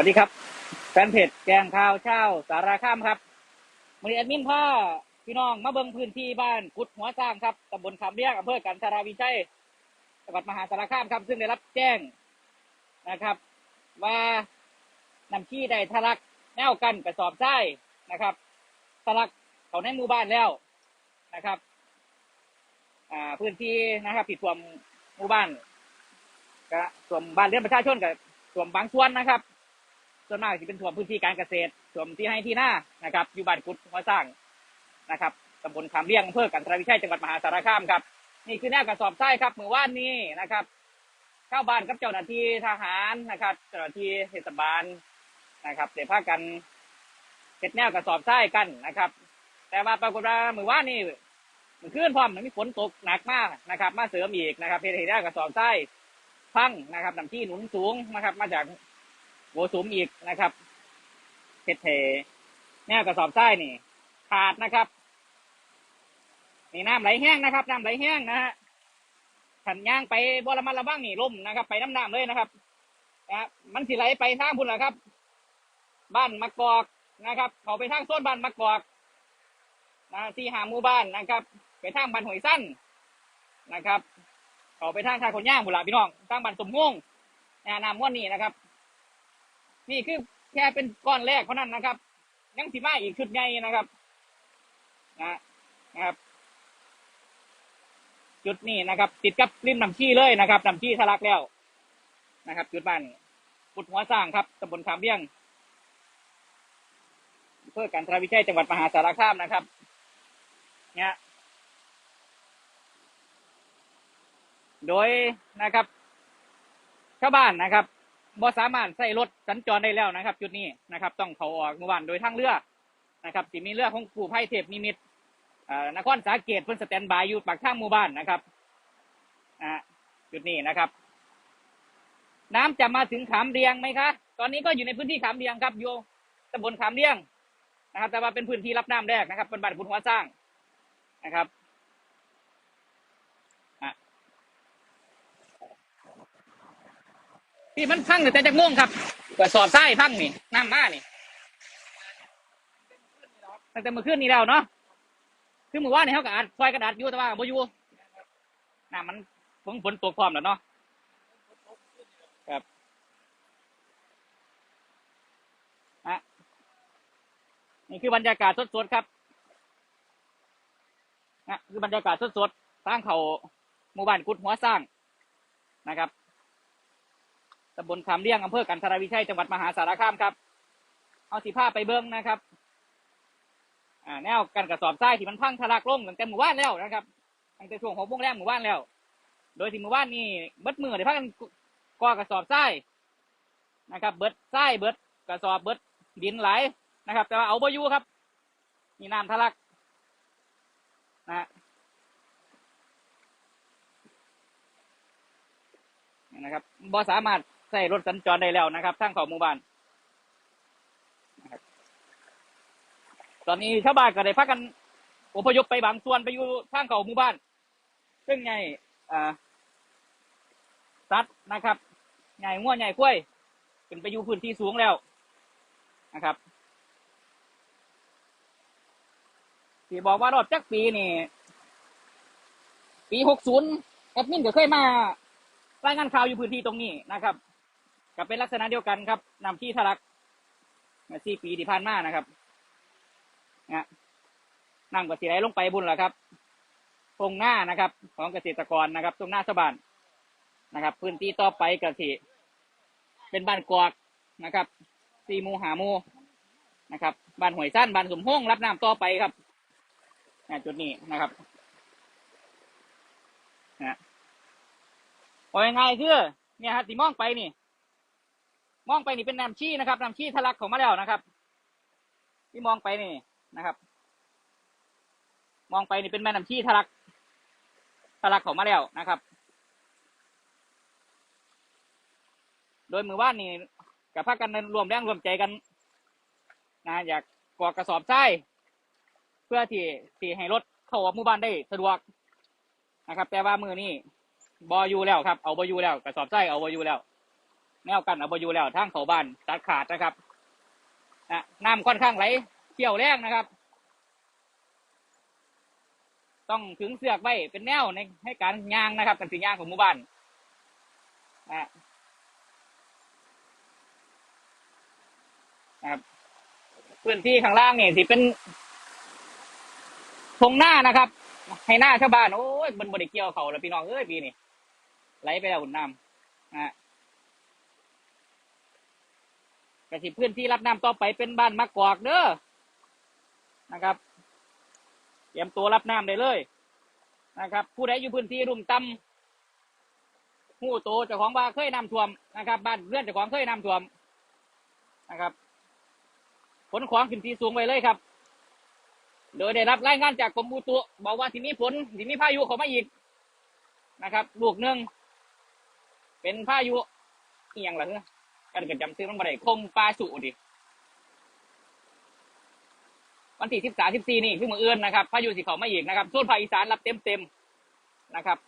สวัสดีครับแฟนเพจแกงข่าวเช้าสาราข้ามครับมือนี้แอดมินพ่อพี่น้องมาเบิงพื้นที่บ้านกุดหัวสร้างครับตำบลคำเรียกอำเภอกันทราวิชัยจังหวัดมหาสารคามครับซึ่งได้รับแจ้งนะครับ ว่านำที่ได้ทะลักแนวกันกระสอบทรายนะครับทะลักเขาในหมู่บ้านแล้วนะครับอ่าพื้นที่นะครับผิดท่วมหมู่บ้านก็ท่วมบ้านเรือนประชาชนกับท่วมบางส่วนนะครับ ส่วนมากจะเป็นท่วมพื้นที่การเกษตรท่วมที่ให้ที่หน้านะครับ อยู่บ้านกุดหัวสร้างนะครับตำบลคำเลี้ยงอำเภอกันทรวิชัยจังหวัดมหาสารคามครับ นี่คือแนวกระสอบทรายครับเมื่อวานนี้นะครับเข้าบ้านกับเจ้าหน้าที่ทหารนะครับ เจ้าหน้าที่เทศบาลนะครับเดี๋ยวพากันเก็ดแนวกระสอบทรายกันนะครับ แต่ว่าปรากฏว่าเมื่อวานนี้มื่อคืนพร้อมมันมีฝนตกหนักมากนะครับ มาเสริมอีกนะครับเพชรแนวกระสอบทรายพังนะครับน้ำที่หนุนสูงนะครับ มาจาก โบสุมอีกนะครับเพชรเทแนวกระสอบทรายนี่ ขาดนะครับนี่น้ำไหลแห้งนะครับน้ำไหลแห้งนะฮะขันย่างไปบรมันระบ้างนี่ล่มนะครับ ไปน้ำน้ำเลยนะครับนะฮะมันสิไหลไปทางพุ่นแหละครับ บ้านมะกอกนะครับ เขาไปทางโซนบ้านมะกอกนะที่หาหมู่บ้านนะครับ ไปทางบ้านหอยสั้นนะครับ เขาไปทางทางคนย่างพุ่นละพี่น้องทางบ้านสมงงนะน้ำม้วนนี่นะครับ นี่คือแค่เป็นก้อนแรกเท่านั้นนะครับ ยังสิมาอีกชุดใหญ่นะครับนะนะครับ จุดนี้นะครับ ติดกับริมน้ำชี้เลยนะครับน้ำชี้ทะลักแล้วนะครับ จุดบ้านปุดหัวสร้างครับตำบลขามเบี้ยงเพื่อการทราวิชัยจังหวัดมหาสารคามนะครับ เนี่ยโดยนะครับชาวบ้านนะครับ บ่สามารถใส่รถสัญจรได้แล้วนะครับ จุดนี้นะครับ ต้องเขาออกหมู่บ้านโดยทางเรือนะครับที่มีเรือของกู้ภัยเทพนิมิตนครสาเกตเพิ่นสแตนบายอยู่ปากทางหมู่บ้านนะครับอ่าจุดนี้นะครับ น้ำจะมาถึงขามเรียงไหมคะ ตอนนี้ก็อยู่ในพื้นที่ขามเรียงครับอยู่ตำบลขามเรียงนะครับ แต่ว่าเป็นพื้นที่รับน้ำแรกนะครับเป็นบ้านคุณหัวสร้างนะครับ ที่มันพังแต่จะง่วงครับกระสอบทรายพังนี่น้ำมานี่ตั้งแต่เมื่อคืนนี้แล้วเนาะคือเมื่อวานนี่เขาก็อัดซอยกระดาษอยู่แต่ว่าบ่อยู่น้ำมันฝนฝนตกพร้อมแล้วเนาะครับนะนี่คือบรรยากาศสดๆครับนะคือบรรยากาศสดๆทางเขาหมู่บ้านกุดหัวสร้างนะครับำบลคำเลี้ยงอำเภอกันทรวิชัยจังหวัดมหาสารคามครับ เอาสีผ้าไปเบิ้งนะครับอ่าแนวกันกระสอบทรายที่มันพังทะลักลงตั้งแต่หมู่บ้านแล้วนะครับตั้งแต่ช่วงของวงแรมหมู่บ้านแล้ว โดยที่หมู่บ้านนี่เบิดมือได้พักกันก่อกระสอบทรายนะครับ เบิดทรายเบิดกระสอบเบิดดินไหลนะครับ แต่ว่าเอาบ่อยู่ครับ มีน้ำทะลักนะนะครับบ่สามารถ ใส่รถสัญจรได้แล้วนะครับทางเขาหมู่บ้านตอนนี้ชาวบ้านก็ได้พักกันอพยพไปบางส่วนไปอยู่ทางเขาหมู่บ้าน ซึ่งไงอ่าสัตว์นะครับใหญ่ง่วใหญ่กล้วยเป็นไปอยู่พื้นที่สูงแล้วนะครับที่บอกว่ารอบจักปีนี่ปีหกศูนย์แอดมินก็เคยมารายงานข่าวอยู่พื้นที่ตรงนี้นะครับ ก็เป็นลักษณะเดียวกันครับนำที่ทะลักมื่อสี่ปีที่ผ่านมานะครับนะนั่งก็สีไหลลงไปบุญแหละครับตรงหน้านะครับ ของเกษตรกรนะครับ ตรงหน้าสบานนะครับ พื้นที่ต่อไปก็สิเป็นบ้านกวกนะครับสี่มูหามูนะครับบ้านหวยสั้นบ้านสมห้องรับน้ำต่อไปครับอ่จุดนี้นะครับนะว่ายังไงคือเนี่ยฮะที่มองไปนี่ มองไปนี่เป็นน้ำชี้นะครับน้ำชี้ทะลักของมาแล้วนะครับ ที่มองไปนี่นะครับ มองไปนี่เป็นแม่น้ำชี้ทะลักทะลักของมาแล้วนะครับ โดยมือว่านนี่กับพากันรวมแรงรวมใจกันนะอยากกอกกระสอบทรายเพื่อที่ที่ให้รถเข้าออกหมู่บ้านได้สะดวกนะครับ แต่ว่ามือนี่บอยู่แล้วครับ เอาบอยู่แล้วกระสอบทรายเอาบอยู่แล้ว แนวกันเอาบอยู่แล้วทางเขาบ้านตัดขาดนะครับนะน้ำค่อนข้างไหลเชี่ยวแรงนะครับ ต้องถึงเสือกไว้เป็นแนวในให้การย่างนะครับกันสิย่างของหมู่บ้านนะครับพื้นที่ข้างล่างเนี่ยสิเป็นทงหน้านะครับ ให้หน้าชาวบ้านโอ้ยมันบริเกี่ยวเขาแล้วพี่น้องเอ้ยปีนี้ไหลไปแล้วหุ่นน้ำนะ กระสิพื้นที่รับน้ำต่อไปเป็นบ้านมะกอกเด้อนะครับเตรียมตัวรับน้ำได้เลยนะครับ ผู้ใดอยู่พื้นที่รุ่มต่ำหูโตเจ้าของบ้านเคยน้ำท่วมนะครับ บ้านเรือนเจ้าของเคยน้ำท่วมนะครับขนของขึ้นที่สูงไปเลยครับ โดยได้รับรายงานจากกรมอุตุบอกว่าที่มีฝนที่มีพายุเข้ามาอีกนะครับลูกหนึ่งเป็นพายุเอียงหรือ กันกันจำซื้อมันบ่ได้คมปลาสุดิวันที่สิบสามสิบสี่นี่คือมือเอื่นนะครับพายุสีเขาไมาอีกนะครับส่วนภาคอีสานรับเต็มเต็มนะครับ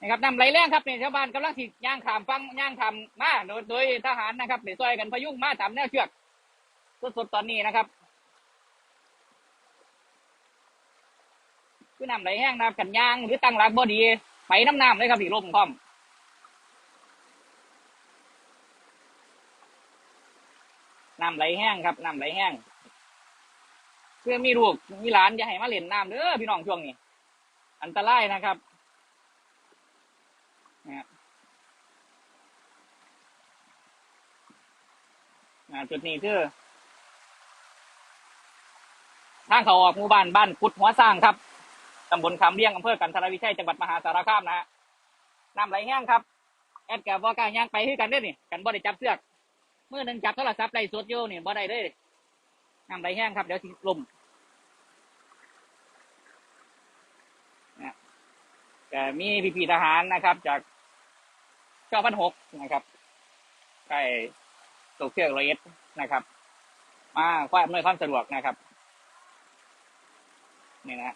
นะครับนำไหลแรงครับเนี่ยชาวบ้านกำลังที่ย่างขามฟังย่างขามมาโดยโดยทหารนะครับเดี๋ยวซอยกันพยุงมาตามแนวเชือกสดๆตอนนี้นะครับคือนำไหลแห้งนะครับกันย่างหรือตั้งหลักบ่ดี ไปน้ำน้ำเลยครับที่ลมพร้อมน้ำไหลแห้งครับน้ำไหลแห้งเพื่อมีลูกมีหลานอย่าให้มาเล่นน้ำเด้อพี่น้องช่วงนี้ อันตรายนะครับนะจุดนี้คือทางเขาออกหมู่บ้านบ้านกุดหัวสร้างครับ ตำบลคำเลี้ยงอำเภอกันทรวิชัยจังหวัดมหาสารคามนะฮะน้ำไหลแห้งครับ แอดกับบอกล้ารย่างไปคือกันเด้นี่กันบ่ได้จับเสือกเมื่อนึ่งจับโทรศัพท์ไล่สดอยู่นี่บ่ได้เลยน้ำไหลแห้งครับ เดี๋ยวสิลมนะแต่มีพี่ๆทหารนะครับ จากเก้าพันหกนะครับใกล้ตกเชือกร้อยเอ็ดนะครับ มาความอำนวยความสะดวกนะครับ นี่นะ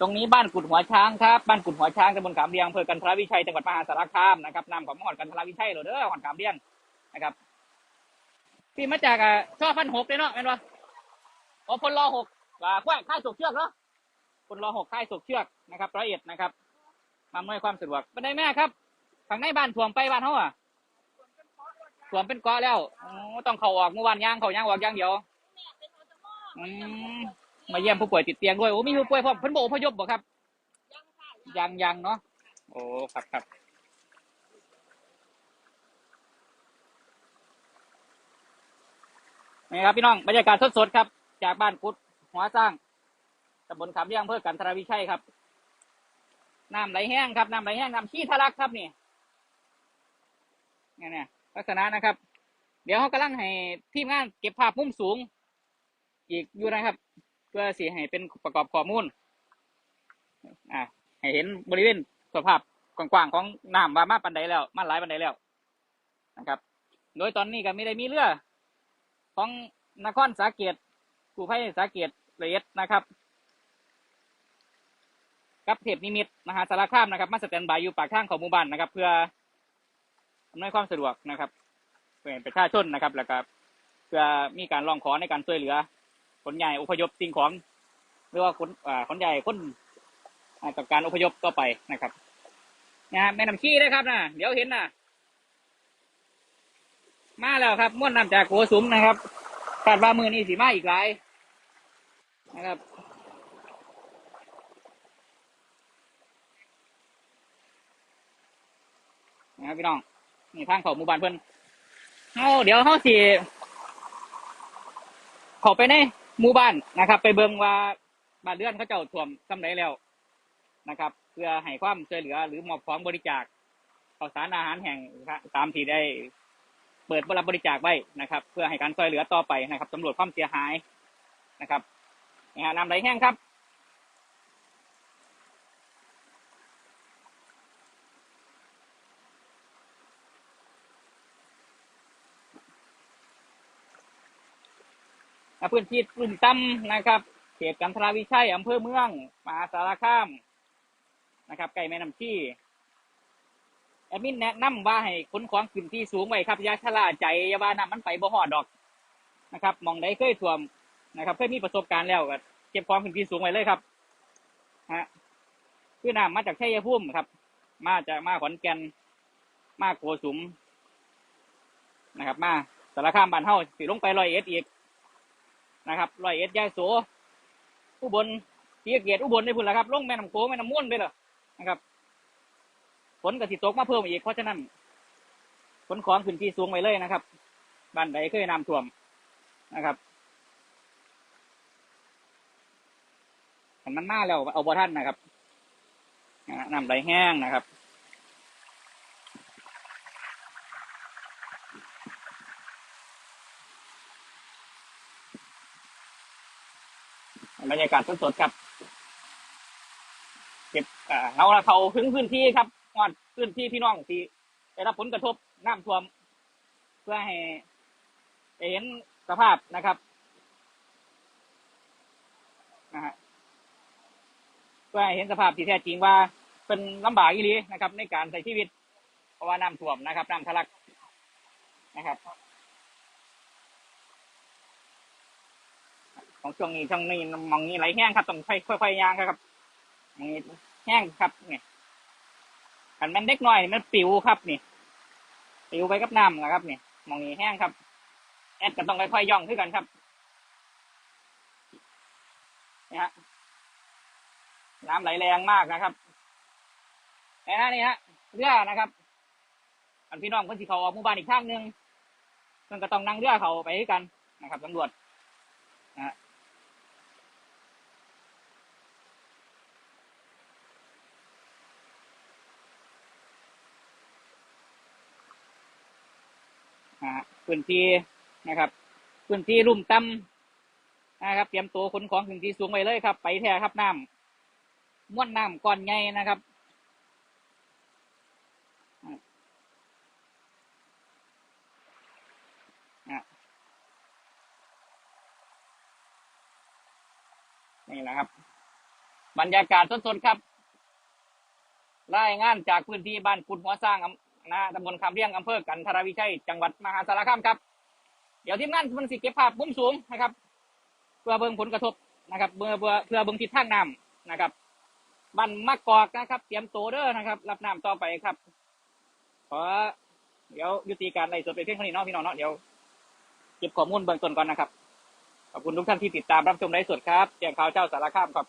ตรงนี้บ้านกุดหัวช้างครับบ้านกุดหัวช้างตำบลขามเรียงอำเภอกันทรวิชัยจังหวัดมหาสารคามนะครับนำของมหอดกันทรวิชัยเหรอเด้อหอดขามเรียงนะครับพี่มาจากอะช่อพันหกเลยเนาะแม่นวะอ๋อพลรอหกว่าค่ายค่ายสกเชือกเนาะพลรอหกค่ายสกเชือกนะครับร้อยเอ็ดนะครับมาอำนวยความสะดวกบันไดแม่ครับข้างในบ้านถ่วมไปบ้านเขาอะถ่วมเป็นเกาะแล้วอ๋อต้องเข้าออกเมื่อวานย่างเขาย่างออกย่างเดียวอืม มาเยี่ยมผู้ป่วยติดเตียงด้วยโอ้มีผู้ป่วยพร้อมเพิ่นบอกอพยพบ่ครับ ยังยังเนาะโอ้ครับครับนี่ครับพี่น้องบรรยากาศสดๆครับ จากบ้านกุดหัวสร้างตำบลขามเลี้ยงอำเภอกันทรวิชัยครับน้ำไหลแห้งครับน้ำไหลแห้งน้ำขี้ทะลักครับนี่เนี่ยเนี่ยลักษณะนะครับ เดี๋ยวเขากำลังให้ทีมงานเก็บภาพมุมสูง อีกอยู่นะครับ เพื่อสีให้เป็นประกอบข้อมูลอ่าให้เห็นบริเวณสภาพกว้างๆของน้ำว่ามาปันใดแล้ว มาหลายปันใดแล้วนะครับ โดยตอนนี้ก็ไม่ได้มีเรือของนครสาเกตกูภัยสาเกตละเอียดนะครับกับเทพนิมิตมหาสารคามนะครับ มาสแตนบายอยู่ปากทางของหมู่บ้านนะครับ เพื่ออำนวยความสะดวกนะครับเพื่อให้ประชาชนนะครับ แล้วก็เพื่อมีการร้องขอในการช่วยเหลือ ขนใหญ่อพยพสิ่งของ หรือว่าขนอ่าขนใหญ่คนอ่ากับการอพยพต่อไปนะครับนะแม่น้ำขี้นะครับนะเดี๋ยวเห็นนะมาแล้วครับม้วนน้ำจากโกสุมนะครับคาดว่ามือนี้สีมาอีกหลายนะครับนะครับพี่น้องนี่ทางเขาหมู่บ้านเพิ่นเอาเดี๋ยวเขาสิเข้าไปใน หมู่บ้านนะครับ ไปเบิ่งว่าบ้านเรือนเขาเจ้าท่วมสำไรแล้วนะครับ เพื่อให้ความช่วยเหลือหรือมอบของบริจาคข้าวสารอาหารแห่งตามที่ได้ เปิดรับบริจาคไว้นะครับ เพื่อให้การช่วยเหลือต่อไปนะครับตำรวจความเสียหายนะครับนะฮะน้ำไหลแห้งครับ พื้นที่กลุ่มต่ำนะครับ เขตกันทราวิชัยอำเภอเมืองมหาสารคามนะครับไก่แม่น้ำชี่แอดมินแนะนำว่าให้ขนของขึ้นที่สูงไว้ครับยาชะล่าใจยาว่าน้ำมันไปบ่หอดดอกนะครับมองใดเคยท่วมนะครับเคยมีประสบการณ์แล้วก็เก็บของขึ้นที่สูงไว้เลยครับฮะคือน้ำมาจากชัยภูมิครับ มาจากมาขอนแก่นมาโกสุมนะครับ มาสารคามบ้านเฮาสิลงไปร้อยเอ็ดอีก นะครับร้อยเอ็ดยายโสอุบลศรีสะเกียรติอุบลได้พุ่นละครับลงแม่น้ำโขงแม่น้ำม่วนไปเลยนะครับฝนก็สิตกมาเพิ่มอีกเพราะฉะนั้นขนของขึ้นที่สูงไว้เลยนะครับบ้านใดเคยน้ำท่วมนะครับขันมันมาแล้วเอาบ่ท่านนะครับน้ำไหลแห้งนะครับ บรรยากาศสดๆครับ เก็บเอาละเขาถึงพื้นที่ครับงอดพื้นที่พี่น้องที่ได้รับผลกระทบน้ำท่วม เพื่อให้เห็นสภาพนะครับนะฮะเพื่อให้เห็นสภาพที่แท้จริงว่าเป็นลำบากอีหลีนะครับ ในการใช้ชีวิต เพราะว่าน้ำท่วมนะครับน้ำทะลักนะครับ ของช่วงนี้ช่วงนี้มองนี้ไหลแห้งครับต้องค่อยค่อยๆยางครับมองนี้แห้งครับเนี่ยขันแมันเด็กน้อยมันปิวครับนี่ปิวไปกับน้ำนะครับนี่มองนี้แห้งครับ แอดก็ต้องค่อยๆย่องขึ้นกันครับนี่ฮะน้ำไหลแรงมากนะครับนี่ฮะนี่ฮะเรือนะครับ อันพี่น้องคนที่เขาออกหมู่บ้านอีกข้างหนึ่งเพิ่นก็ต้องนั่งเรือเขาไปด้วยกันนะครับตำรวจอ่า พื้นที่นะครับพื้นที่ลุ่มต่ำนะครับ เตรียมตัวขนของขึ้นที่สูงไปเลยครับ ไปแท้ครับน้ำม้วนน้ำก้อนใหญ่นะครับนี่แหละครับ บรรยากาศสดๆครับรายงานจากพื้นที่บ้านกุดหัวสร้างอ นะตำบลคำเลี้ยงอำเภอกันทรวิชัยจังหวัดมหาสารคามครับ เดี๋ยวทีมงานมันสิเก็บภาพมุมสูงนะครับ เพื่อเบิ่งผลกระทบนะครับเพื่อเพื่อเพื่อเบิ่งทิศทางน้ำนะครับบ้านมะกอกนะครับ เตรียมโตเด้อนะครับ รับน้ำต่อไปครับขอเดี๋ยวยุติการไล่สดไปเพียงเท่านี้เนาะพี่น้องเนาะเดี๋ยวเก็บข้อมูลเบื้องต้นก่อนนะครับขอบคุณทุกท่านที่ติดตามรับชมไลฟ์สดครับแจ้งข่าวเจ้าสารคามครับ